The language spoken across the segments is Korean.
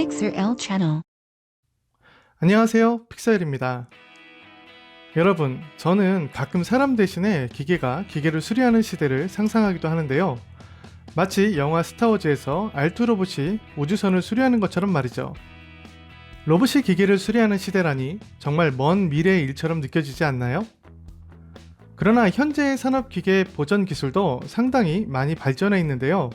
L channel. 안녕하세요. 픽셀입니다. 여러분, 저는 가끔 사람 대신에 기계가 기계를 수리하는 시대를 상상하기도 하는데요. 마치 영화 스타워즈에서 알투 로봇이 우주선을 수리하는 것처럼 말이죠. 로봇이 기계를 수리하는 시대라니 정말 먼 미래의 일처럼 느껴지지 않나요? 그러나 현재의 산업 기계 보전 기술도 상당히 많이 발전해 있는데요.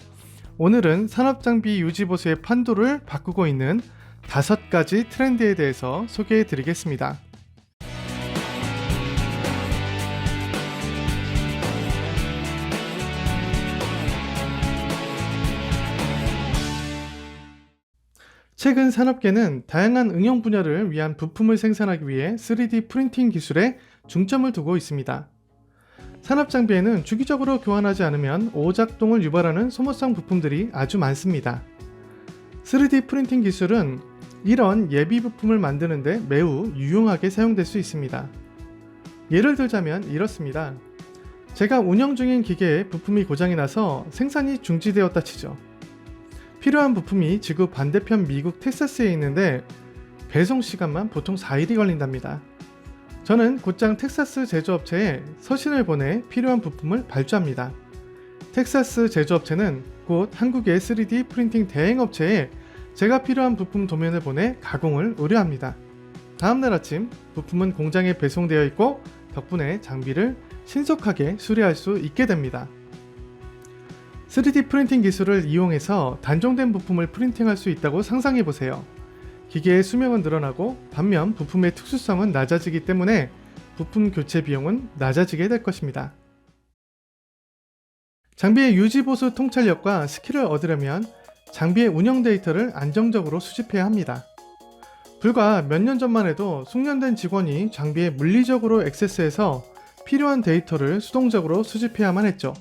오늘은 산업장비 유지보수의 판도를 바꾸고 있는 다섯 가지 트렌드에 대해서 소개해 드리겠습니다. 최근 산업계는 다양한 응용 분야를 위한 부품을 생산하기 위해 3D 프린팅 기술에 중점을 두고 있습니다. 산업 장비에는 주기적으로 교환하지 않으면 오작동을 유발하는 소모성 부품들이 아주 많습니다. 3D 프린팅 기술은 이런 예비 부품을 만드는데 매우 유용하게 사용될 수 있습니다. 예를 들자면 이렇습니다. 제가 운영 중인 기계에 부품이 고장이 나서 생산이 중지되었다 치죠. 필요한 부품이 지구 반대편 미국 텍사스에 있는데 배송 시간만 보통 4일이 걸린답니다. 저는 곧장 텍사스 제조업체에 서신을 보내 필요한 부품을 발주합니다. 텍사스 제조업체는 곧 한국의 3D 프린팅 대행업체에 제가 필요한 부품 도면을 보내 가공을 의뢰합니다. 다음날 아침 부품은 공장에 배송되어 있고 덕분에 장비를 신속하게 수리할 수 있게 됩니다. 3D 프린팅 기술을 이용해서 단종된 부품을 프린팅할 수 있다고 상상해 보세요. 기계의 수명은 늘어나고 반면 부품의 특수성은 낮아지기 때문에 부품 교체 비용은 낮아지게 될 것입니다. 장비의 유지 보수 통찰력과 스킬을 얻으려면 장비의 운영 데이터를 안정적으로 수집해야 합니다. 불과 몇 년 전만 해도 숙련된 직원이 장비에 물리적으로 액세스해서 필요한 데이터를 수동적으로 수집해야만 했죠.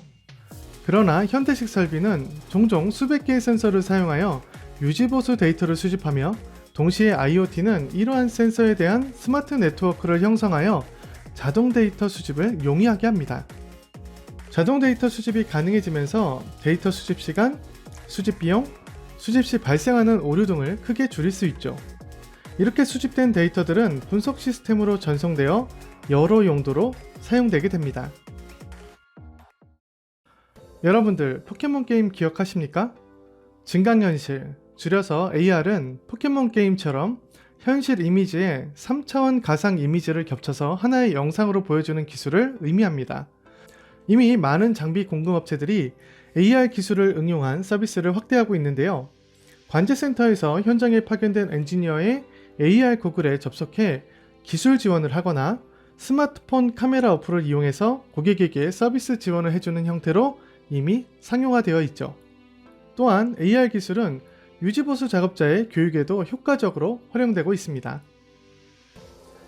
그러나 현대식 설비는 종종 수백 개의 센서를 사용하여 유지보수 데이터를 수집하며 동시에 IoT는 이러한 센서에 대한 스마트 네트워크를 형성하여 자동 데이터 수집을 용이하게 합니다. 자동 데이터 수집이 가능해지면서 데이터 수집 시간, 수집 비용, 수집 시 발생하는 오류 등을 크게 줄일 수 있죠. 이렇게 수집된 데이터들은 분석 시스템으로 전송되어 여러 용도로 사용되게 됩니다. 여러분들 포켓몬 게임 기억하십니까? 증강현실, 줄여서 AR은 포켓몬 게임처럼 현실 이미지에 3차원 가상 이미지를 겹쳐서 하나의 영상으로 보여주는 기술을 의미합니다. 이미 많은 장비 공급업체들이 AR 기술을 응용한 서비스를 확대하고 있는데요. 관제센터에서 현장에 파견된 엔지니어의 AR 고글에 접속해 기술 지원을 하거나 스마트폰 카메라 어플을 이용해서 고객에게 서비스 지원을 해주는 형태로 이미 상용화되어 있죠. 또한 AR 기술은 유지보수 작업자의 교육에도 효과적으로 활용되고 있습니다.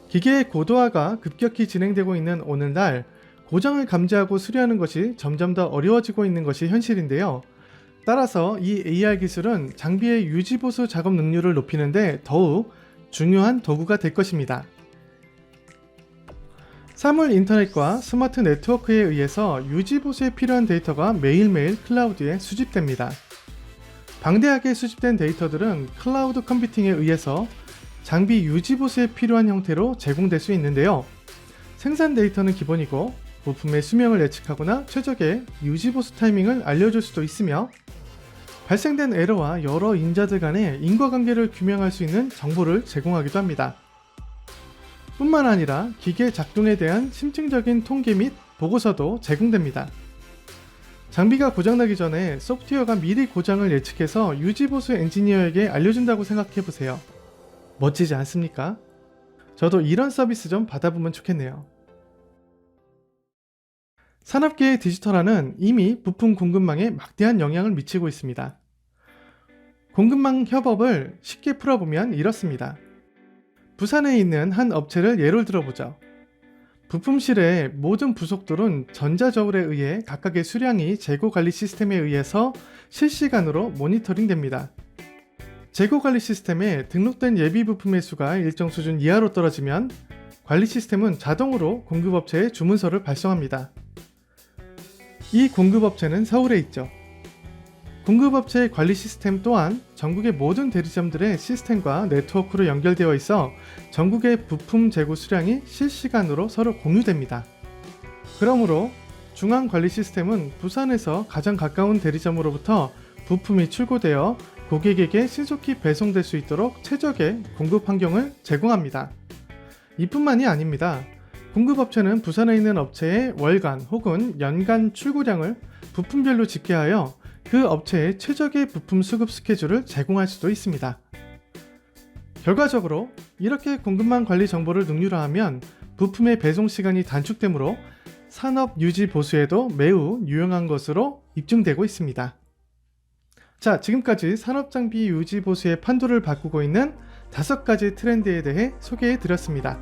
기계의 고도화가 급격히 진행되고 있는 오늘날 고장을 감지하고 수리하는 것이 점점 더 어려워지고 있는 것이 현실인데요. 따라서 이 AR 기술은 장비의 유지보수 작업 능률을 높이는데 더욱 중요한 도구가 될 것입니다. 사물 인터넷과 스마트 네트워크에 의해서 유지보수에 필요한 데이터가 매일매일 클라우드에 수집됩니다. 방대하게 수집된 데이터들은 클라우드 컴퓨팅에 의해서 장비 유지보수에 필요한 형태로 제공될 수 있는데요. 생산 데이터는 기본이고 부품의 수명을 예측하거나 최적의 유지보수 타이밍을 알려줄 수도 있으며 발생된 에러와 여러 인자들 간의 인과관계를 규명할 수 있는 정보를 제공하기도 합니다. 뿐만 아니라 기계 작동에 대한 심층적인 통계 및 보고서도 제공됩니다. 장비가 고장나기 전에 소프트웨어가 미리 고장을 예측해서 유지보수 엔지니어에게 알려준다고 생각해 보세요. 멋지지 않습니까? 저도 이런 서비스 좀 받아보면 좋겠네요. 산업계의 디지털화는 이미 부품 공급망에 막대한 영향을 미치고 있습니다. 공급망 협업을 쉽게 풀어보면 이렇습니다. 부산에 있는 한 업체를 예를 들어보죠. 부품실의 모든 부속돌은 전자저울에 의해 각각의 수량이 재고 관리 시스템에 의해서 실시간으로 모니터링 됩니다. 재고 관리 시스템에 등록된 예비 부품의 수가 일정 수준 이하로 떨어지면 관리 시스템은 자동으로 공급업체에 주문서를 발송합니다. 이 공급업체는 서울에 있죠. 공급업체의 관리 시스템 또한 전국의 모든 대리점들의 시스템과 네트워크로 연결되어 있어 전국의 부품 재고 수량이 실시간으로 서로 공유됩니다. 그러므로 중앙 관리 시스템은 부산에서 가장 가까운 대리점으로부터 부품이 출고되어 고객에게 신속히 배송될 수 있도록 최적의 공급 환경을 제공합니다. 이뿐만이 아닙니다. 공급업체는 부산에 있는 업체의 월간 혹은 연간 출고량을 부품별로 집계하여 그 업체의 최적의 부품 수급 스케줄을 제공할 수도 있습니다. 결과적으로 이렇게 공급망 관리 정보를 능률화하면 부품의 배송 시간이 단축되므로 산업 유지 보수에도 매우 유용한 것으로 입증되고 있습니다. 자, 지금까지 산업 장비 유지 보수의 판도를 바꾸고 있는 다섯 가지 트렌드에 대해 소개해 드렸습니다.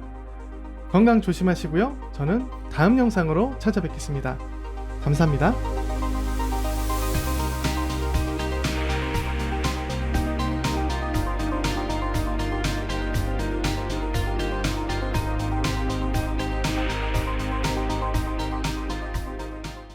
건강 조심하시고요. 저는 다음 영상으로 찾아뵙겠습니다. 감사합니다.